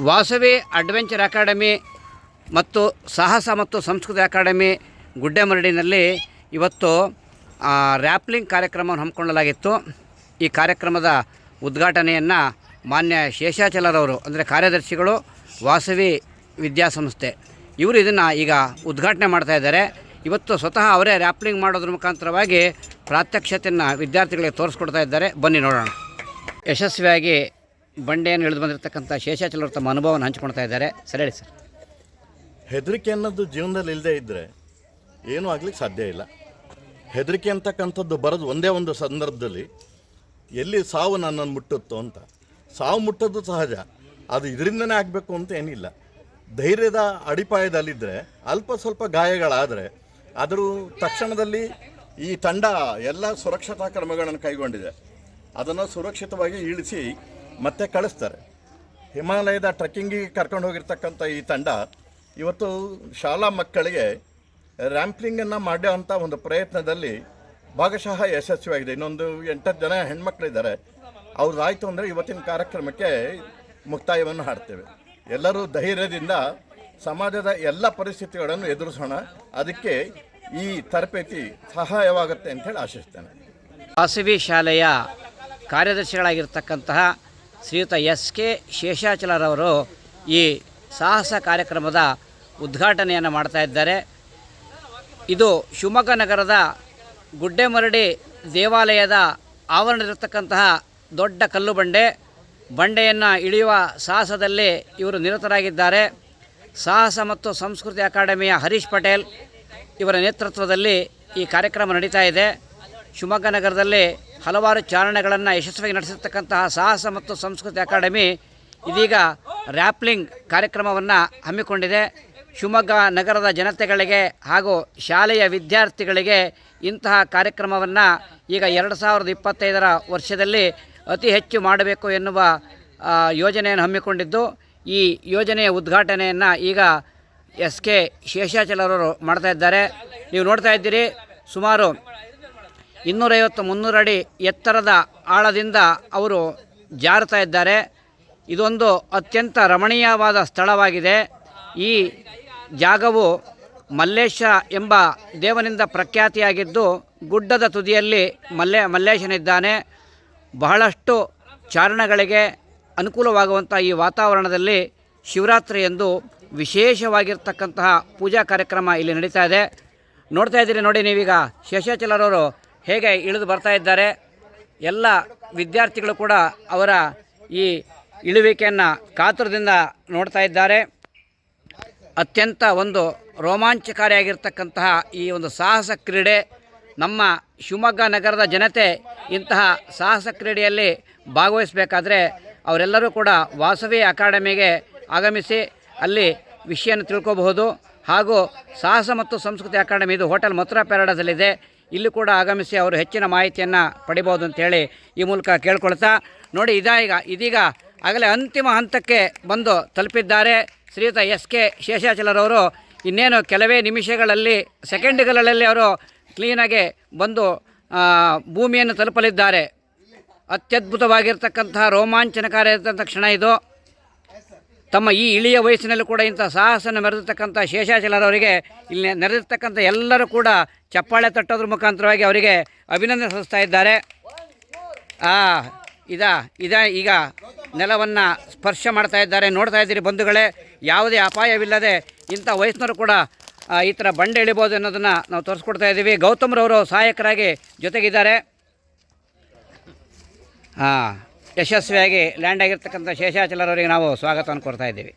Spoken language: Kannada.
ವಾಸವಿ ಅಡ್ವೆಂಚರ್ ಅಕಾಡೆಮಿ ಮತ್ತು ಸಾಹಸ ಮತ್ತು ಸಂಸ್ಕೃತಿ ಅಕಾಡೆಮಿ ಗುಡ್ಡೆಮರಡಿನಲ್ಲಿ ಇವತ್ತು ರ್ಯಾಪ್ಲಿಂಗ್ ಕಾರ್ಯಕ್ರಮವನ್ನು ಹಮ್ಮಿಕೊಳ್ಳಲಾಗಿತ್ತು. ಈ ಕಾರ್ಯಕ್ರಮದ ಉದ್ಘಾಟನೆಯನ್ನು ಮಾನ್ಯ ಶೇಷಾಚಲರವರು ಅಂದರೆ ಕಾರ್ಯದರ್ಶಿಗಳು, ವಾಸವಿ ವಿದ್ಯಾಸಂಸ್ಥೆ, ಇವರು ಇದನ್ನು ಈಗ ಉದ್ಘಾಟನೆ ಮಾಡ್ತಾ ಇದ್ದಾರೆ. ಇವತ್ತು ಸ್ವತಃ ಅವರೇ ರ್ಯಾಪ್ಲಿಂಗ್ ಮಾಡೋದ್ರ ಮುಖಾಂತರವಾಗಿ ಪ್ರಾತ್ಯಕ್ಷತೆಯನ್ನು ವಿದ್ಯಾರ್ಥಿಗಳಿಗೆ ತೋರಿಸ್ಕೊಡ್ತಾ ಇದ್ದಾರೆ. ಬನ್ನಿ ನೋಡೋಣ. ಯಶಸ್ವಿಯಾಗಿ ಬಂಡೆಯನ್ನು ಇಳಿದು ಬಂದಿರತಕ್ಕಂಥ ಶೇಷಾಚಲರು ತಮ್ಮ ಅನುಭವವನ್ನು ಹಂಚಿಕೊಳ್ತಾ ಇದ್ದಾರೆ. ಸರಿ, ಹೇಳಿ ಸರ್. ಹೆದರಿಕೆ ಅನ್ನೋದು ಜೀವನದಲ್ಲಿ ಇಲ್ಲದೆ ಇದ್ದರೆ ಏನೂ ಆಗ್ಲಿಕ್ಕೆ ಸಾಧ್ಯ ಇಲ್ಲ. ಹೆದರಿಕೆ ಅಂತಕ್ಕಂಥದ್ದು ಬರೋದು ಒಂದೇ ಒಂದು ಸಂದರ್ಭದಲ್ಲಿ ಎಲ್ಲಿ ಸಾವು ನನ್ನನ್ನು ಮುಟ್ಟುತ್ತೋ ಅಂತ. ಸಾವು ಮುಟ್ಟೋದು ಸಹಜ. ಅದು ಇದರಿಂದನೇ ಆಗಬೇಕು ಅಂತ ಏನಿಲ್ಲ. ಧೈರ್ಯದ ಅಡಿಪಾಯದಲ್ಲಿದ್ದರೆ ಅಲ್ಪ ಸ್ವಲ್ಪ ಗಾಯಗಳಾದರೆ, ಅದರ ತಕ್ಷಣದಲ್ಲಿ ಈ ತಂಡ ಎಲ್ಲ ಸುರಕ್ಷತಾ ಕ್ರಮಗಳನ್ನು ಕೈಗೊಂಡಿದೆ. ಅದನ್ನು ಸುರಕ್ಷಿತವಾಗಿ ಇಳಿಸಿ ಮತ್ತೆ ಕಳಿಸ್ತಾರೆ. ಹಿಮಾಲಯದ ಟ್ರೆಕ್ಕಿಂಗಿಗೆ ಕರ್ಕೊಂಡು ಹೋಗಿರ್ತಕ್ಕಂಥ ಈ ತಂಡ ಇವತ್ತು ಶಾಲಾ ಮಕ್ಕಳಿಗೆ ರ್ಯಾಂಪ್ಲಿಂಗನ್ನು ಮಾಡುವಂಥ ಒಂದು ಪ್ರಯತ್ನದಲ್ಲಿ ಭಾಗಶಃ ಯಶಸ್ವಿಯಾಗಿದೆ. ಇನ್ನೊಂದು ಎಂಟತ್ತು ಜನ ಹೆಣ್ಮಕ್ಳಿದ್ದಾರೆ. ಅವ್ರದ್ದಾಯಿತು ಅಂದರೆ ಇವತ್ತಿನ ಕಾರ್ಯಕ್ರಮಕ್ಕೆ ಮುಕ್ತಾಯವನ್ನು ಹಾಡ್ತೇವೆ. ಎಲ್ಲರೂ ಧೈರ್ಯದಿಂದ ಸಮಾಜದ ಎಲ್ಲ ಪರಿಸ್ಥಿತಿಗಳನ್ನು ಎದುರಿಸೋಣ. ಅದಕ್ಕೆ ಈ ತರಬೇತಿ ಸಹಾಯವಾಗುತ್ತೆ ಅಂತೇಳಿ ಆಶಿಸ್ತೇನೆ. ಖಾಸಗಿ ಶಾಲೆಯ ಕಾರ್ಯದರ್ಶಿಗಳಾಗಿರ್ತಕ್ಕಂತಹ ಶ್ರೀಯುತ ಎಸ್ ಕೆ ಶೇಷಾಚಲರವರು ಈ ಸಾಹಸ ಕಾರ್ಯಕ್ರಮದ ಉದ್ಘಾಟನೆಯನ್ನು ಮಾಡ್ತಾ ಇದ್ದಾರೆ. ಇದು ಶಿವಮೊಗ್ಗ ನಗರದ ಗುಡ್ಡೆಮರಡಿ ದೇವಾಲಯದ ಆವರಣವಿರತಕ್ಕಂತಹ ದೊಡ್ಡ ಕಲ್ಲು ಬಂಡೆ. ಬಂಡೆಯನ್ನು ಇಳಿಯುವ ಸಾಹಸದಲ್ಲಿ ಇವರು ನಿರತರಾಗಿದ್ದಾರೆ. ಸಾಹಸ ಮತ್ತು ಸಂಸ್ಕೃತಿ ಅಕಾಡೆಮಿಯ ಹರೀಶ್ ಪಟೇಲ್ ಇವರ ನೇತೃತ್ವದಲ್ಲಿ ಈ ಕಾರ್ಯಕ್ರಮ ನಡೀತಾ ಇದೆ. ಶಿವಮೊಗ್ಗ ನಗರದಲ್ಲಿ ಹಲವಾರು ಚಾರಣೆಗಳನ್ನು ಯಶಸ್ವಿಯಾಗಿ ನಡೆಸಿರ್ತಕ್ಕಂತಹ ಸಾಹಸ ಮತ್ತು ಸಂಸ್ಕೃತಿ ಅಕಾಡೆಮಿ ಇದೀಗ ರ್ಯಾಪ್ಲಿಂಗ್ ಕಾರ್ಯಕ್ರಮವನ್ನು ಹಮ್ಮಿಕೊಂಡಿದೆ. ಶಿವಮೊಗ್ಗ ನಗರದ ಜನತೆಗಳಿಗೆ ಹಾಗೂ ಶಾಲೆಯ ವಿದ್ಯಾರ್ಥಿಗಳಿಗೆ ಇಂತಹ ಕಾರ್ಯಕ್ರಮವನ್ನು ಈಗ ಎರಡು ಸಾವಿರದ ಇಪ್ಪತ್ತೈದರ ವರ್ಷದಲ್ಲಿ ಅತಿ ಹೆಚ್ಚು ಮಾಡಬೇಕು ಎನ್ನುವ ಯೋಜನೆಯನ್ನು ಹಮ್ಮಿಕೊಂಡಿದ್ದು. ಈ ಯೋಜನೆಯ ಉದ್ಘಾಟನೆಯನ್ನು ಈಗ ಎಸ್ ಕೆ ಶೇಷಾಚಲರವರು ಮಾಡ್ತಾ ಇದ್ದಾರೆ. ನೀವು ನೋಡ್ತಾ ಇದ್ದೀರಿ, ಸುಮಾರು ಇನ್ನೂರೈವತ್ತು ಮುನ್ನೂರು ಅಡಿ ಎತ್ತರದ ಆಳದಿಂದ ಅವರು ಜಾರುತ್ತಾ ಇದ್ದಾರೆ. ಇದೊಂದು ಅತ್ಯಂತ ರಮಣೀಯವಾದ ಸ್ಥಳವಾಗಿದೆ. ಈ ಜಾಗವು ಮಲ್ಲೇಶ ಎಂಬ ದೇವನಿಂದ ಪ್ರಖ್ಯಾತಿಯಾಗಿದ್ದು, ಗುಡ್ಡದ ತುದಿಯಲ್ಲಿ ಮಲ್ಲೆ, ಮಲ್ಲೇಶನಿದ್ದಾನೆ. ಬಹಳಷ್ಟು ಚಾರಣಗಳಿಗೆ ಅನುಕೂಲವಾಗುವಂಥ ಈ ವಾತಾವರಣದಲ್ಲಿ ಶಿವರಾತ್ರಿ ಎಂದು ವಿಶೇಷವಾಗಿರ್ತಕ್ಕಂತಹ ಪೂಜಾ ಕಾರ್ಯಕ್ರಮ ಇಲ್ಲಿ ನಡೀತಾ ಇದೆ. ನೋಡ್ತಾ ಇದ್ದೀರಿ ನೋಡಿ ನೀವೀಗ ಶೇಷಾಚಲರವರು ಹೇಗೆ ಇಳಿದು ಬರ್ತಾ ಇದ್ದಾರೆ, ಎಲ್ಲ ವಿದ್ಯಾರ್ಥಿಗಳು ಕೂಡ ಅವರ ಈ ಇಳುವಿಕೆಯನ್ನು ಕಾತುರದಿಂದ ನೋಡ್ತಾ ಇದ್ದಾರೆ. ಅತ್ಯಂತ ಒಂದು ರೋಮಾಂಚಕಾರಿಯಾಗಿರ್ತಕ್ಕಂತಹ ಈ ಒಂದು ಸಾಹಸ ಕ್ರೀಡೆ ನಮ್ಮ ಶಿವಮೊಗ್ಗ ನಗರದ ಜನತೆ ಇಂತಹ ಸಾಹಸ ಕ್ರೀಡೆಯಲ್ಲಿ ಭಾಗವಹಿಸಬೇಕಾದ್ರೆ ಅವರೆಲ್ಲರೂ ಕೂಡ ವಾಸವಿ ಅಕಾಡೆಮಿಗೆ ಆಗಮಿಸಿ ಅಲ್ಲಿ ವಿಷಯನ ತಿಳ್ಕೋಬಹುದು. ಹಾಗೂ ಸಾಹಸ ಮತ್ತು ಸಂಸ್ಕೃತಿ ಅಕಾಡೆಮಿ, ಇದು ಹೋಟೆಲ್ ಮಥುರಾ ಪ್ಯಾರಡೈಸಲ್ಲಿದೆ ಇಲ್ಲಿ ಕೂಡ ಆಗಮಿಸಿ ಅವರು ಹೆಚ್ಚಿನ ಮಾಹಿತಿಯನ್ನು ಪಡಿಬೋದು ಅಂತೇಳಿ ಈ ಮೂಲಕ ಕೇಳ್ಕೊಳ್ತಾ ನೋಡಿ ಇದೀಗ ಇದೀಗ ಆಗಲೇ ಅಂತಿಮ ಹಂತಕ್ಕೆ ಬಂದು ತಲುಪಿದ್ದಾರೆ. ಶ್ರೀಯುತ ಎಸ್ ಕೆ ಶೇಷಾಚಲರವರು ಇನ್ನೇನು ಕೆಲವೇ ನಿಮಿಷಗಳಲ್ಲಿ ಸೆಕೆಂಡ್ಗಳಲ್ಲಿ ಅವರು ಕ್ಲೀನಾಗಿ ಬಂದು ಭೂಮಿಯನ್ನು ತಲುಪಲಿದ್ದಾರೆ. ಅತ್ಯದ್ಭುತವಾಗಿರ್ತಕ್ಕಂತಹ ರೋಮಾಂಚನಕಾರಿಯಾದಂಥ ಕ್ಷಣ ಇದು. ತಮ್ಮ ಈ ಇಳಿಯ ವಯಸ್ಸಿನಲ್ಲೂ ಕೂಡ ಇಂಥ ಸಾಹಸನ ಮೆರೆದಿರ್ತಕ್ಕಂಥ ಶೇಷಾಚಲರವರಿಗೆ, ಇಲ್ಲಿ ನೆರೆದಿರ್ತಕ್ಕಂಥ ಎಲ್ಲರೂ ಕೂಡ ಚಪ್ಪಾಳೆ ತಟ್ಟೋದ್ರ ಮುಖಾಂತರವಾಗಿ ಅವರಿಗೆ ಅಭಿನಂದನೆ ಸಲ್ಲಿಸ್ತಾ ಇದ್ದಾರೆ. ಆ, ಇದ ಇದ ಈಗ ನೆಲವನ್ನು ಸ್ಪರ್ಶ ಮಾಡ್ತಾ ಇದ್ದಾರೆ. ನೋಡ್ತಾ ಇದ್ದೀರಿ ಬಂಧುಗಳೇ, ಯಾವುದೇ ಅಪಾಯವಿಲ್ಲದೆ ಇಂಥ ವಯಸ್ಸಿನವರು ಕೂಡ ಈ ಥರ ಬಂಡೆ ಇಳಿಬೋದು ಅನ್ನೋದನ್ನು ನಾವು ತೋರಿಸ್ಕೊಡ್ತಾ ಇದ್ದೀವಿ. ಗೌತಮ್ರವರು ಸಹಾಯಕರಾಗಿ ಜೊತೆಗಿದ್ದಾರೆ. ಹಾಂ ಯಶಸ್ವಿಯಾಗಿ ಲ್ಯಾಂಡ್ ಆಗಿರ್ತಕ್ಕಂಥ ಶೇಷಾಚಲರವರಿಗೆ ನಾವು ಸ್ವಾಗತವನ್ನು ಕೊಡ್ತಾ ಇದ್ದೀವಿ.